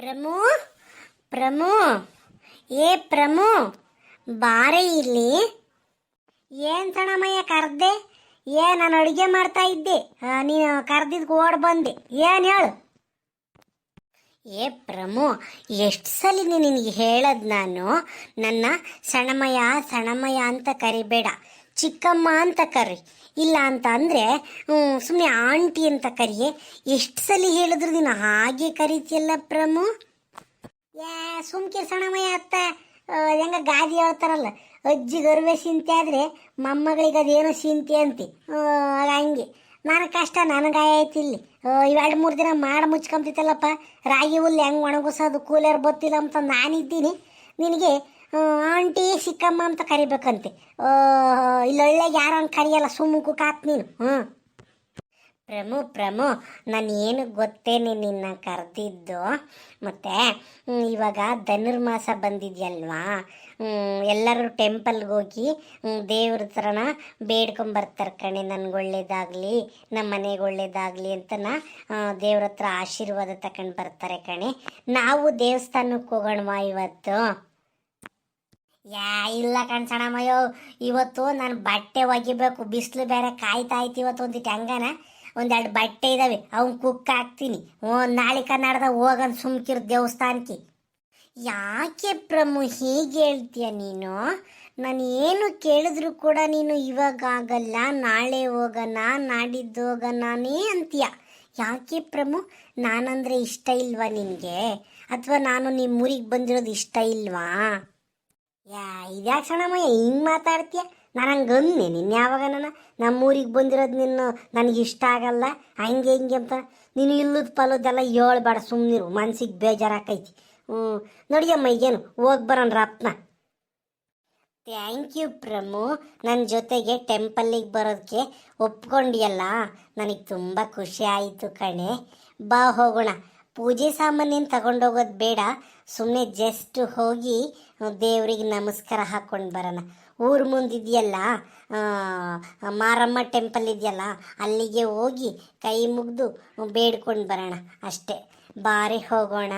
ಪ್ರಮು ಪ್ರಮು, ಏ ಪ್ರಮು, ಬಾರೆ ಇಲ್ಲಿ. ಏನ್ ಸಣಮಯ್ಯ ಕರ್ದೆ? ಏ, ನಾನು ಅಡುಗೆ ಮಾಡ್ತಾ ಇದ್ದೆ. ನೀನು ಕರ್ದಿದ್ ಓಡ್ ಬಂದೆ. ಏನ್ ಹೇಳು? ಏ ಪ್ರಮು, ಎಷ್ಟು ಸಲ ನಿನಗೆ ಹೇಳದ್ ನಾನು? ನನ್ನ ಸಣಮಯ ಸಣಮಯ ಅಂತ ಕರಿಬೇಡ. ಚಿಕ್ಕಮ್ಮ ಅಂತ ಕರಿ ಇಲ್ಲ ಅಂತ ಅಂದರೆ ಸುಮ್ಮನೆ ಆಂಟಿ ಅಂತ ಕರಿಯೆ ಎಷ್ಟು ಸಲ ಹೇಳಿದ್ರು ನೀನು ಹಾಗೆ ಕರಿತಿಯಲ್ಲ ಪ್ರಮು? ಯಾ ಸುಮ್ಕೆ ಸಣಮಯ ಅತ್ತ. ಹೆಂಗ ಗಾದಿ ಹೇಳ್ತಾರಲ್ಲ, ಅಜ್ಜಿ ಗರ್ವೆ ಸಿಂತೆ ಆದರೆ ಮೊಮ್ಮಗಳಿಗೆ ಅದೇನೋ ಸಿಂತೆ ಅಂತೆ. ಹಂಗೆ. ನನ್ನ ಕಷ್ಟ ನನಗಾಯ ಐತಿ ಇಲ್ಲಿ. ಇವೆರಡು ಮೂರು ದಿನ ಮಾಡಿ ಮುಚ್ಕೊಂತಿತ್ತಲ್ಲಪ್ಪ. ರಾಗಿ ಹುಲ್ಲು ಹೆಂಗೆ ಒಣಗಿಸೋದು ಕೂಲರ್ ಬತ್ತಿಲ್ಲ ಅಂತ ನಾನಿದ್ದೀನಿ. ನಿನಗೆ ಆಂಟಿ, ಸಿಕ್ಕಮ್ಮ ಅಂತ ಕರಿಬೇಕಂತೆ. ಇಲ್ಲೊಳ್ಳೆ ಯಾರು ಅಂತ ಕರಿಯಲ್ಲ ಸುಮ್ಮಕು ಕಾತ್ ನೀನು. ಹ್ಞೂ. ಪ್ರಮು ಪ್ರಮು, ನಾನು ಏನು ಗೊತ್ತೇನೆ ನಿನ್ನ ಕರೆದಿದ್ದು. ಮತ್ತು ಇವಾಗ ಧನುರ್ಮಾಸ ಬಂದಿದೆಯಲ್ವಾ? ಎಲ್ಲರೂ ಟೆಂಪಲ್ಗೆ ಹೋಗಿ ದೇವ್ರ ಹತ್ರನ ಬೇಡ್ಕೊಂಬರ್ತಾರೆ ಕಣೆ, ನನಗೆ ಒಳ್ಳೇದಾಗಲಿ ನಮ್ಮ ಮನೆಗೆ ಒಳ್ಳೇದಾಗಲಿ ಅಂತ ನಾ ದೇವ್ರ ಹತ್ರ ಆಶೀರ್ವಾದ ತಗೊಂಡು ಬರ್ತಾರೆ ಕಣೆ. ನಾವು ದೇವಸ್ಥಾನಕ್ಕೆ ಹೋಗೋಣವಾ ಇವತ್ತು? ಯಾ, ಇಲ್ಲ ಕಣ್ಸಣ್ಣಮ್ಮಯ್ಯೋ ಇವತ್ತು ನಾನು ಬಟ್ಟೆ ಒಗಿಬೇಕು, ಬಿಸಿಲು ಬೇರೆ ಕಾಯ್ತಾ ಐತಿ ಇವತ್ತು ಒಂದಿಟ್ಟು ಹಂಗನ. ಒಂದೆರಡು ಬಟ್ಟೆ ಇದಾವೆ, ಅವ್ನು ಕುಕ್ ಹಾಕ್ತೀನಿ. ಓ ನಾಳೆ ಕನ್ನಡದ ಹೋಗನ್ ಸುಮ್ಕಿರ್ ದೇವಸ್ಥಾನಕ್ಕೆ. ಯಾಕೆ ಪ್ರಮು, ಹೀಗೆ ಹೇಳ್ತೀಯ ನೀನು? ನಾನು ಏನು ಕೇಳಿದ್ರು ಕೂಡ ನೀನು ಇವಾಗ ಆಗಲ್ಲ, ನಾಳೆ ಹೋಗೋಣ ನಾಡಿದ್ದು ಹೋಗೋಣನೇ ಅಂತೀಯ. ಯಾಕೆ ಪ್ರಮು? ನಾನಂದ್ರೆ ಇಷ್ಟ ಇಲ್ವಾ ನಿನಗೆ? ಅಥವಾ ನಾನು ನಿಮ್ಮ ಊರಿಗೆ ಬಂದಿರೋದು ಇಷ್ಟ ಇಲ್ವಾ? ಯಾ, ಇದ್ಯಾಕೆ ಸಣ್ಣಮ್ಮಯ್ಯ, ಹಿಂಗೆ ಮಾತಾಡ್ತೀಯ? ನಾನು ಹಂಗೆ ಅಂದೆ ನಿನ್ನ ಯಾವಾಗ ನಾನು ನಮ್ಮೂರಿಗೆ ಬಂದಿರೋದು ನಿನ್ನ ನನಗೆ ಇಷ್ಟ ಆಗಲ್ಲ, ಹಂಗೆ ಹಿಂಗೆ ಅಂತ. ನೀನು ಇಲ್ಲದ ಪಲ್ಲದೆಲ್ಲ ಹೇಳ್ಬೇಡ ಸುಮ್ಮನಿರು ಮನ್ಸಿಗೆ ಬೇಜಾರಾಕೈತಿ. ಹ್ಞೂ ನೋಡಿಯಮ್ಮ, ಈಗೇನು, ಹೋಗಿ ಬರೋಣ ರತ್ನ. ಥ್ಯಾಂಕ್ ಯು ಪ್ರಮು ನನ್ನ ಜೊತೆಗೆ ಟೆಂಪಲ್ಲಿಗೆ ಬರೋದಕ್ಕೆ ಒಪ್ಕೊಂಡಿಯಲ್ಲ, ನನಗೆ ತುಂಬ ಖುಷಿ ಆಯಿತು ಕಣೆ. ಬಾ ಹೋಗೋಣ. ಪೂಜೆ ಸಾಮಾನೇನು ತಗೊಂಡೋಗೋದು ಬೇಡ. ಸುಮ್ಮನೆ ಜಸ್ಟ್ ಹೋಗಿ ದೇವರಿಗೆ ನಮಸ್ಕಾರ ಹಾಕ್ಕೊಂಡು ಬರೋಣ. ಊರು ಮುಂದಿದೆಯಲ್ಲ ಮಾರಮ್ಮ ಟೆಂಪಲ್ ಇದೆಯಲ್ಲ, ಅಲ್ಲಿಗೆ ಹೋಗಿ ಕೈ ಮುಗಿದು ಬೇಡ್ಕೊಂಡು ಬರೋಣ ಅಷ್ಟೇ. ಬಾರಿ ಹೋಗೋಣ.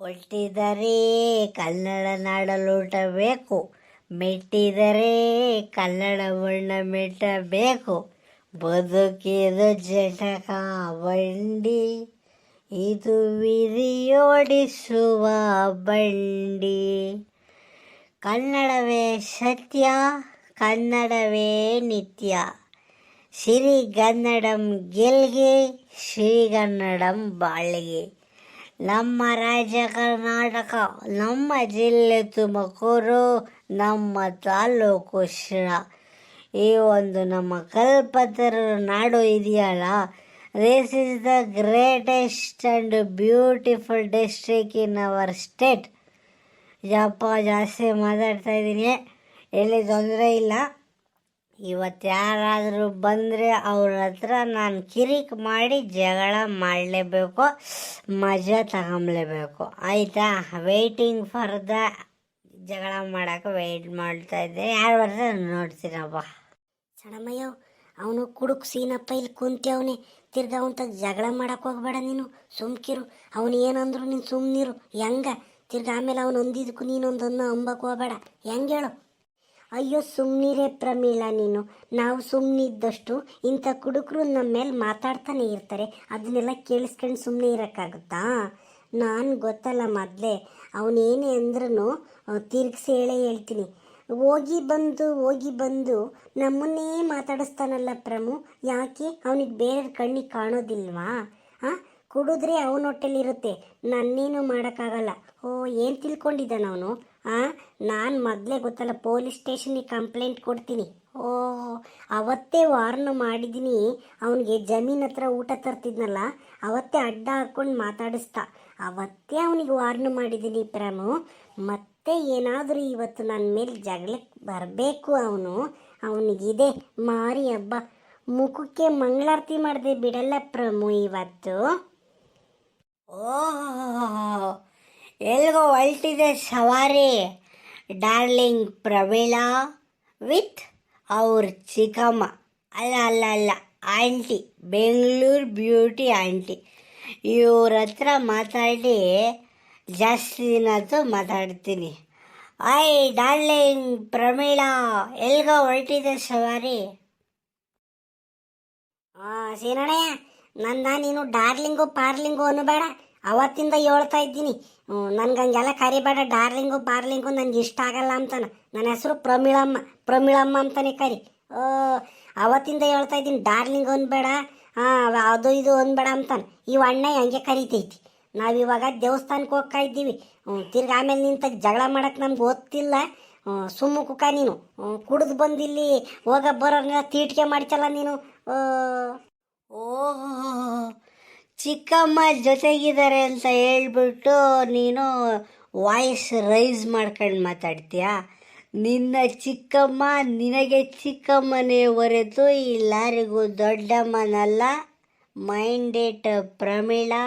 ಹೊಟ್ಟಿದರೆ ಕನ್ನಡ ನಾಡಲೂಟಬೇಕು ಮೆಟ್ಟಿದರೆ ಕನ್ನಡ ಬಣ್ಣ ಮೆಟ್ಟಬೇಕು. ಬದುಕಿದು ಜಟಕ ಬಂಡಿ, ಇದು ವಿಧಿಯೋಡಿಸುವ ಬಂಡಿ. ಕನ್ನಡವೇ ಸತ್ಯ, ಕನ್ನಡವೇ ನಿತ್ಯ. ಸಿರಿಗನ್ನಡಂ ಗೆಲ್ಗೆ, ಶ್ರೀಗನ್ನಡಂ ಬಾಳ್ಗೆ. ನಮ್ಮ ರಾಜ್ಯ ಕರ್ನಾಟಕ ನಮ್ಮ ಜಿಲ್ಲೆ ತುಮಕೂರು, ನಮ್ಮ ತಾಲೂಕು ಶಿರಾ. ಈ ಒಂದು ನಮ್ಮ ಕಲ್ಪತರು ನಾಡು ಇದೆಯಲ್ಲ? This is the greatest and beautiful district in our state ಜಪ್ಪ ಜಾಸ್ತಿ ಮಾತಾಡ್ತಾ ಇದ್ದೀನಿ. ಎಲ್ಲಿ ತೊಂದರೆ ಇಲ್ಲ. ಇವತ್ತು ಯಾರಾದರೂ ಬಂದರೆ ಅವ್ರ ಹತ್ರ ನಾನು ಕಿರಿಕ್ ಮಾಡಿ ಜಗಳ ಮಾಡಲೇಬೇಕು, ಮಜಾ ತಗೊಂಬಲೇಬೇಕು. ಆಯಿತಾ? ವೆಯ್ಟಿಂಗ್ ಫಾರ್ ದ ಜಗಳ ಮಾಡೋಕೆ ವೆಯ್ಟ್ ಮಾಡ್ತಾ ಇದ್ದೆ. ಯಾರು ಬರ್ತಾರೆ ನೋಡ್ತೀನಪ್ಪ ಸಣಮಯ್ಯ ಅವನು ಕುಡುಕ್ ಸೀನಪ್ಪ ಇಲ್ಲಿ ಕುಂತವನೇ ತಿರ್ಗ ಅವನ ಜಗಳ ಮಾಡೋಕೆ ಹೋಗ್ಬೇಡ ನೀನು. ಸುಮ್ಕಿರು. ಅವನು ಏನಂದ್ರು ನೀನು ಸುಮ್ಮನಿರು ಹೆಂಗ? ತಿರ್ಗಾ ಆಮೇಲೆ ಅವನು ಒಂದಿದ್ದಕ್ಕೂ ನೀನೊಂದನ್ನು ಅಂಬಕ್ಕೆ ಹೋಗ್ಬೇಡ. ಹೆಂಗೆ ಹೇಳು? ಅಯ್ಯೋ ಸುಮ್ಮನಿರೇ ಪ್ರಮೀಳ ನೀನು. ನಾವು ಸುಮ್ಮನಿದ್ದಷ್ಟು ಇಂಥ ಕುಡುಕರು ನಮ್ಮ ಮೇಲೆ ಮಾತಾಡ್ತಾನೆ ಇರ್ತಾರೆ. ಅದನ್ನೆಲ್ಲ ಕೇಳಿಸ್ಕೊಂಡು ಸುಮ್ಮನೆ ಇರೋಕ್ಕಾಗುತ್ತಾ? ನಾನು ಗೊತ್ತಲ್ಲ ಮೊದಲೇ. ಅವನೇನೇ ಅಂದ್ರೂ ತಿರ್ಗಿಸಿ ಹೇಳೇ ಹೇಳ್ತೀನಿ. ಹೋಗಿ ಬಂದು ಹೋಗಿ ಬಂದು ನಮ್ಮನ್ನೇ ಮಾತಾಡಿಸ್ತಾನಲ್ಲ ಪ್ರಮು. ಯಾಕೆ? ಅವನಿಗೆ ಬೇರೆ ಕಣ್ಣಿಗೆ ಕಾಣೋದಿಲ್ವಾ? ಹಾಂ ಕುಡಿದ್ರೆ ಅವನ ಹೊಟ್ಟೆಲಿರುತ್ತೆ ನನ್ನೇನು ಮಾಡೋಕ್ಕಾಗಲ್ಲ. ಓ, ಏನು ತಿಳ್ಕೊಂಡಿದ್ದಾನ ಅವನು ನಾನು ಮೊದಲೇ ಗೊತ್ತಲ್ಲ ಪೊಲೀಸ್ ಸ್ಟೇಷನಿಗೆ ಕಂಪ್ಲೇಂಟ್ ಕೊಡ್ತೀನಿ. ಓ, ಅವತ್ತೇ ವಾರ್ನ್ ಮಾಡಿದ್ದೀನಿ ಅವನಿಗೆ ಜಮೀನ್ ಹತ್ರ ಊಟ ತರ್ತಿದ್ನಲ್ಲ, ಅವತ್ತೇ ಅಡ್ಡ ಹಾಕ್ಕೊಂಡು ಮಾತಾಡಿಸ್ತಾ. ಅವತ್ತೇ ಅವನಿಗೆ ವಾರ್ನ್ ಮಾಡಿದ್ದೀನಿ ಪ್ರಾಮು. ಮತ್ತೆ ಏನಾದರೂ ಇವತ್ತು ನನ್ನ ಮೇಲೆ ಜಗಳಕ್ಕೆ ಬರಬೇಕು ಅವನು. ಅವನಿಗಿದೆ, ಮಾರಿ ಹಬ್ಬ. ಮುಖಕ್ಕೆ ಮಂಗಳಾರತಿ ಮಾಡಿದೆ ಬಿಡಲ್ಲ ಪ್ರಮು ಇವತ್ತು. ಓಹ್ ಎಲ್ಗೋ ಹೊಲ್ಟಿದೆ ಸವಾರಿ. ಡಾರ್ಲಿಂಗ್ ಪ್ರಮೀಳಾ ವಿತ್ ಅವ್ರ ಚಿಕ್ಕಮ್ಮ. ಅಲ್ಲ ಅಲ್ಲ ಅಲ್ಲ, ಆಂಟಿ, ಬೆಂಗಳೂರು ಬ್ಯೂಟಿ ಆಂಟಿ. ಇವ್ರ ಹತ್ರ ಮಾತಾಡಿ, ಜಾಸ್ತಿ ದಿನ ಮಾತಾಡ್ತೀನಿ. ಆಯ್ ಡಾರ್ಲಿಂಗ್ ಪ್ರಮೀಳಾ ಎಲ್ಗೋ ಹೊರಟಿದೆ ಸವಾರಿ. ಹಾಂ ಸೀನಣ್ಣಯ್ಯ ನನ್ನ ನೀನು ಡಾರ್ಲಿಂಗು ಪಾರ್ಲಿಂಗು ಅನ್ನಬೇಡ ಅವತ್ತಿಂದ ಹೇಳ್ತಾ ಇದ್ದೀನಿ. ನನ್ಗೆ ಹಂಗೆಲ್ಲ ಕರಿಬೇಡ. ಡಾರ್ಲಿಂಗು ಬಾರ್ಲಿಂಗು ನನಗೆ ಇಷ್ಟ ಆಗಲ್ಲ ಅಂತಾನ. ನನ್ನ ಹೆಸರು ಪ್ರಮಿಳಮ್ಮ ಪ್ರಮಿಳಮ್ಮ ಅಂತಾನೆ ಕರಿ. ಓ, ಅವತ್ತಿಂದ ಹೇಳ್ತಾ ಇದ್ದೀನಿ, ಡಾರ್ಲಿಂಗ್ ಅನ್ಬೇಡ. ಹಾಂ, ಅದು ಇದು ಅನ್ಬೇಡ ಅಂತಾನೆ. ಇವು ಅಣ್ಣ ಹಂಗೆ ಕರಿತೈತಿ. ನಾವಿವಾಗ ದೇವಸ್ಥಾನಕ್ಕೆ ಹೋಗ್ತಾ ಇದ್ದೀವಿ. ತಿರ್ಗಿ ಆಮೇಲೆ ನಿಂತ ಜಗಳ ಮಾಡಕ್ಕೆ ನಮ್ಗೆ ಗೊತ್ತಿಲ್ಲ. ಸುಮ್ಮ ಕುಕ ನೀನು. ಕುಡಿದು ಬಂದಿಲ್ಲಿ, ಹೋಗ ಬರೋರ್ನ ತೀಟಿಕೆ ಮಾಡ್ತಲ್ಲ ನೀನು. ಓಹೋ ಚಿಕ್ಕಮ್ಮ ಜೊತೆಗಿದ್ದಾರೆ ಅಂತ ಹೇಳ್ಬಿಟ್ಟು ನೀನು ವಾಯ್ಸ್ ರೈಸ್ ಮಾಡ್ಕೊಂಡು ಮಾತಾಡ್ತೀಯಾ? ನಿನ್ನ ಚಿಕ್ಕಮ್ಮ ನಿನಗೆ ಚಿಕ್ಕಮ್ಮನೇ ಹೊರೆತು ಎಲ್ಲರಿಗೂ ದೊಡ್ಡಮ್ಮನಲ್ಲ. ಮೈಂಡ್ ಇಟ್ ಪ್ರಮೀಳಾ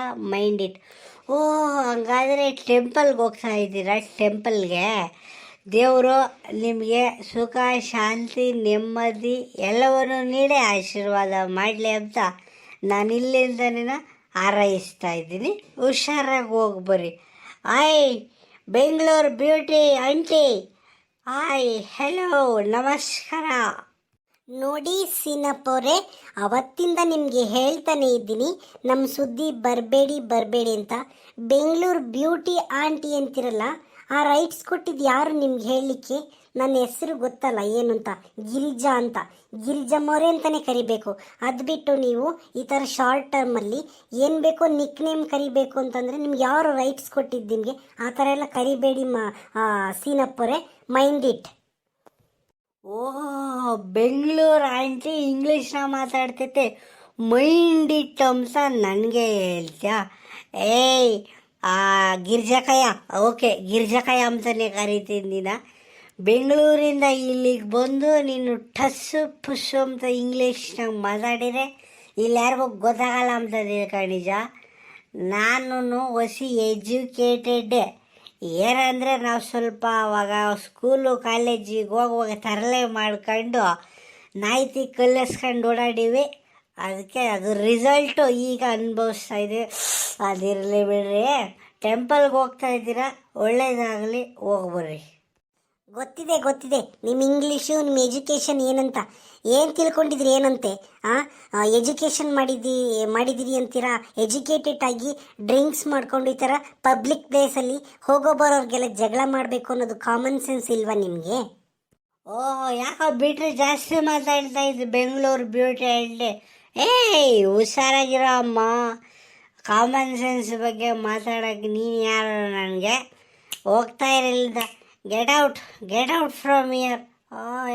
ಇಟ್ ಓ ಹಂಗಾದರೆ ಟೆಂಪಲ್ಗೆ ಹೋಗ್ತಾ ಇದ್ದೀರಾ ಟೆಂಪಲ್ಗೆ ದೇವರು ನಿಮಗೆ ಸುಖ, ಶಾಂತಿ, ನೆಮ್ಮದಿ ಎಲ್ಲವನ್ನು ನೀಡೇ ಆಶೀರ್ವಾದ ಮಾಡಲಿ ಅಂತ ನಾನು ಇಲ್ಲಿಂದ ನಿನ್ನ ಹಾರೈಸ್ತಾ ಇದ್ದೀನಿ. ಹುಷಾರಾಗಿ ಹೋಗಿ ಬರ್ರಿ. ಆಯ್ ಬೆಂಗಳೂರು ಬ್ಯೂಟಿ ಆಂಟಿ. ಆಯ್ ಹೆಲೋ, ನಮಸ್ಕಾರ. ನೋಡಿ ಸೀನಪ್ಪವ್ರೆ ಅವತ್ತಿಂದ ನಿಮಗೆ ಹೇಳ್ತಾನೆ ಇದ್ದೀನಿ ನಮ್ಮ ಸುದ್ದಿ ಬರಬೇಡಿ ಬರಬೇಡಿ ಅಂತ. ಬೆಂಗಳೂರು ಬ್ಯೂಟಿ ಆಂಟಿ ಅಂತಿರಲ್ಲ, ಆ ರೈಟ್ಸ್ ಕೊಟ್ಟಿದ್ದು ಯಾರು ನಿಮ್ಗೆ ಹೇಳಲಿಕ್ಕೆ? ನನ್ನ ಹೆಸರು ಗೊತ್ತಲ್ಲ, ಏನು ಅಂತ? ಗಿರಿಜಾ ಅಂತ. ಗಿರಿಜಮ್ಮವ್ರೆ ಅಂತಲೇ ಕರಿಬೇಕು. ಅದು ಬಿಟ್ಟು ನೀವು ಈ ಥರ ಶಾರ್ಟ್ ಟರ್ಮಲ್ಲಿ ಏನು ಬೇಕೋ ನಿಕ್ ನೇಮ್ ಕರಿಬೇಕು ಅಂತಂದರೆ ನಿಮ್ಗೆ ಯಾರು ರೈಟ್ಸ್ ಕೊಟ್ಟಿದ್ದು ನಿಮಗೆ, ಆ ಥರ ಎಲ್ಲ ಕರಿಬೇಡಿ ಮಾ ಸೀನಪ್ಪರೆ mind it oh, Bengaluru aunty ಇಂಗ್ಲೀಷ್ನ ಮಾತಾಡ್ತೈತೆ ಮೈಂಡ್ ಇಟ್ ಅಂಶ ನನಗೆ ಹೇಳ್ತೀಯಾ? ಏಯ್, ಆ, ಗಿರ್ಜಕಯ್ಯ. ಓಕೆ ಗಿರ್ಜಕಯ್ಯ ಅಂತಲೇ ಕರಿತೀನಿ ನೀನ ಬೆಂಗಳೂರಿಂದ ಇಲ್ಲಿಗೆ ಬಂದು ನೀನು ಟಸ್ಸು ಪುಸ್ಸು ಅಂತ ಇಂಗ್ಲೀಷ್ನಾಗ ಮಾತಾಡಿದರೆ ಇಲ್ಲಿ ಯಾರಿಗೂ ಗೊತ್ತಾಗಲ್ಲ ಅಂತ ಕಣಿಜ ನಾನು ಹೊಸಿ ಎಜುಕೇಟೆಡ್. ಏನಂದರೆ ನಾವು ಸ್ವಲ್ಪ ಅವಾಗ ಸ್ಕೂಲು ಕಾಲೇಜಿಗೆ ಹೋಗುವಾಗ ತರಲೆ ಮಾಡ್ಕೊಂಡು ನಾಯ್ತಿ ಕಲಿಸ್ಕೊಂಡು ಓಡಾಡಿವಿ ಅದಕ್ಕೆ ಅದು ರಿಸಲ್ಟು ಈಗ ಅನುಭವಿಸ್ತಾ ಇದೆ. ಅದಿರಲಿ ಬಿಡ್ರಿ. ಟೆಂಪಲ್ಗೆ ಹೋಗ್ತಾ ಇದ್ದೀರಾ? ಒಳ್ಳೇದಾಗಲಿ ಹೋಗ್ಬರ್ರಿ ಗೊತ್ತಿದೆ ಗೊತ್ತಿದೆ. ನಿಮ್ಮ ಇಂಗ್ಲೀಷು ನಿಮ್ಮ ಎಜುಕೇಷನ್ ಏನಂತ? ಏನು ತಿಳ್ಕೊಂಡಿದ್ರಿ ಏನಂತೆ? ಆ? ಎಜುಕೇಷನ್ ಮಾಡಿದ್ದಿ ಮಾಡಿದಿರಿ ಅಂತೀರಾ? ಎಜುಕೇಟೆಡ್ ಆಗಿ ಡ್ರಿಂಕ್ಸ್ ಮಾಡ್ಕೊಂಡು ಈ ಥರ ಪಬ್ಲಿಕ್ ಪ್ಲೇಸಲ್ಲಿ ಹೋಗೋ ಬರೋರಿಗೆಲ್ಲ ಜಗಳ ಮಾಡಬೇಕು ಅನ್ನೋದು ಕಾಮನ್ ಸೆನ್ಸ್ ಇಲ್ವಾ ನಿಮಗೆ? ಓಹ್ ಯಾಕೋ ಬಿಟ್ರೆ ಜಾಸ್ತಿ ಮಾತಾಡ್ತಾ ಇದ್ದು ಬೆಂಗಳೂರು ಬ್ಯೂಟಿ ಹಳ್ಳಿ ಏಯ್, ಹುಷಾರಾಗಿರೋ ಅಮ್ಮ. ಕಾಮನ್ ಸೆನ್ಸ್ ಬಗ್ಗೆ ಮಾತಾಡೋಕೆ ನೀನು ಯಾರು ನನಗೆ? ಹೋಗ್ತಾ ಇರಲಿಲ್ಲ. Get out get out from here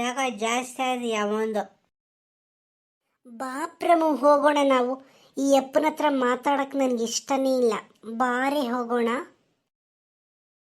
ಯಾಕ ಜಾಸ್ತಿ ಆಯ್ತು ಯಾವೊಂದು ಬಾ ಪ್ರಮು ಹೋಗೋಣ ನಾವು. ಈ ಅಪ್ಪನ ಹತ್ರ ಮಾತಾಡಕ್ಕೆ ನನಗೆ ಇಷ್ಟನೇ ಇಲ್ಲ. ಬಾರಿ ಹೋಗೋಣ.